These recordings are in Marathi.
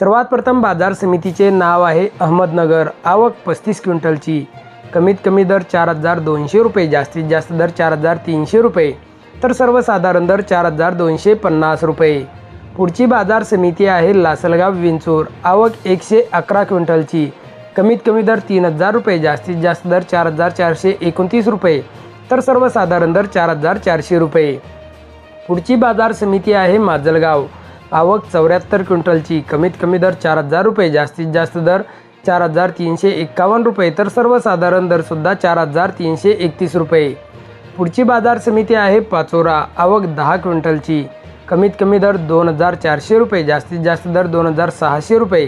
सर्वात प्रथम बाजार समितीचे नाव आहे अहमदनगर. आवक पस्तीस क्विंटलची. कमीत कमी दर चार हजार दोनशे रुपये जास्तीत जास्त दर चार हजार तीनशे रुपये. तर सर्वसाधारण दर चार हजार दोनशे पन्नास रुपये. पुढची बाजार समिती आहे लासलगाव विंचूर. आवक एकशे अकरा क्विंटलची. कमीत कमी दर तीन हजार रुपये जास्तीत जास्त दर चार हजार चारशे एकोणतीस रुपये. तर सर्वसाधारण दर चार हजार चारशे रुपये. पुढची बाजार समिती आहे माजलगाव. आवक चौऱ्याहत्तर क्विंटलची. कमीत कमी दर चार हजार रुपये जास्तीत जास्त दर चार हजार तीनशे एक्कावन्न रुपये. तर सर्वसाधारण दरसुद्धा चार हजार तीनशे एकतीस रुपये. पुढची बाजार समिती आहे पाचोरा आवक दहा क्विंटलची. कमीत कमी दर दोन हजार चारशे रुपये जास्तीत जास्त दर दोन हजार सहाशे रुपये.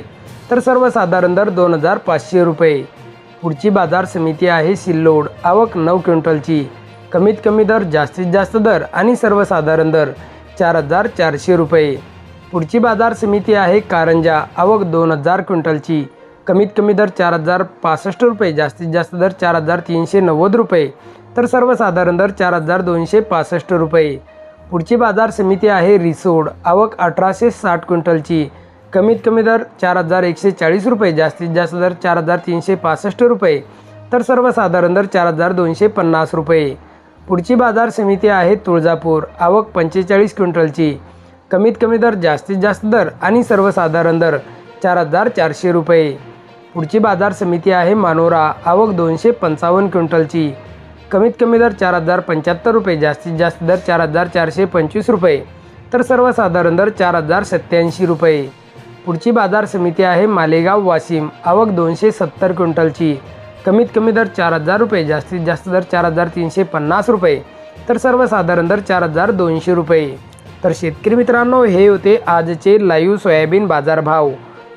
तर सर्वसाधारण दर दोन हजार पाचशे रुपये. पुढची बाजार समिती आहे सिल्लोड आवक नऊ क्विंटलची. कमीत कमी दर जास्तीत जास्त दर आणि सर्वसाधारण दर चार हजार चारशे रुपये. पुढची बाजार समिती आहे कारंजा. आवक दोन हजार क्विंटलची. कमीत कमी दर चार हजार पासष्ट रुपये जास्तीत जास्त दर चार हजार तीनशे नव्वद रुपये तर सर्वसाधारण दर चार हजार दोनशे पासष्ट रुपये. पुढची बाजार समिती आहे रिसोड. आवक अठराशे साठ क्विंटलची. कमीत कमी दर चार हजार एकशे चाळीस रुपये जास्तीत जास्त दर चार हजार तीनशे पासष्ट रुपये तर सर्वसाधारण दर चार हजार दोनशे पन्नास रुपये. पुढची बाजार समिती आहे तुळजापूर. आवक पंचेचाळीस क्विंटलची. कमीत कमी दर जास्तीत जास्त दर आणि सर्वसाधारण दर चार हजार चारशे रुपये. पुढची बाजार समिती आहे मानोरा आवक दोनशे पंचावन्न क्विंटलची. कमीत कमी दर चार हजार पंच्याहत्तर रुपये जास्तीत जास्त दर चार हजार चारशे पंचवीस रुपये. तर सर्वसाधारण दर चार हजार सत्याऐंशी रुपये. पुढची बाजार समिती आहे मालेगाव वाशिम आवक दोनशे सत्तर क्विंटलची. कमीत कमी दर चार हजार रुपये जास्तीत जास्त दर चार हजार तीनशे पन्नास रुपये. तर सर्वसाधारण दर चार हजार दोनशे रुपये. तर शेतकरी मित्रांनो हे होते आजचे लाईव्ह सोयाबीन बाजारभाव.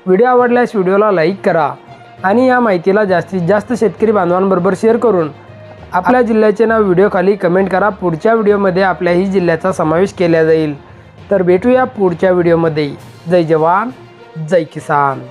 व्हिडिओ आवडल्यास व्हिडिओला लाईक करा आणि या माहितीला जास्तीत जास्त शेतकरी बांधवांबरोबर शेअर करून आपल्या जिल्ह्याचे नाव व्हिडिओखाली कमेंट करा. पुढच्या व्हिडिओमध्ये आपल्याही जिल्ह्याचा समावेश केला जाईल. तर भेटूया पुढच्या व्हिडिओमध्ये. जय जवान जय किसान.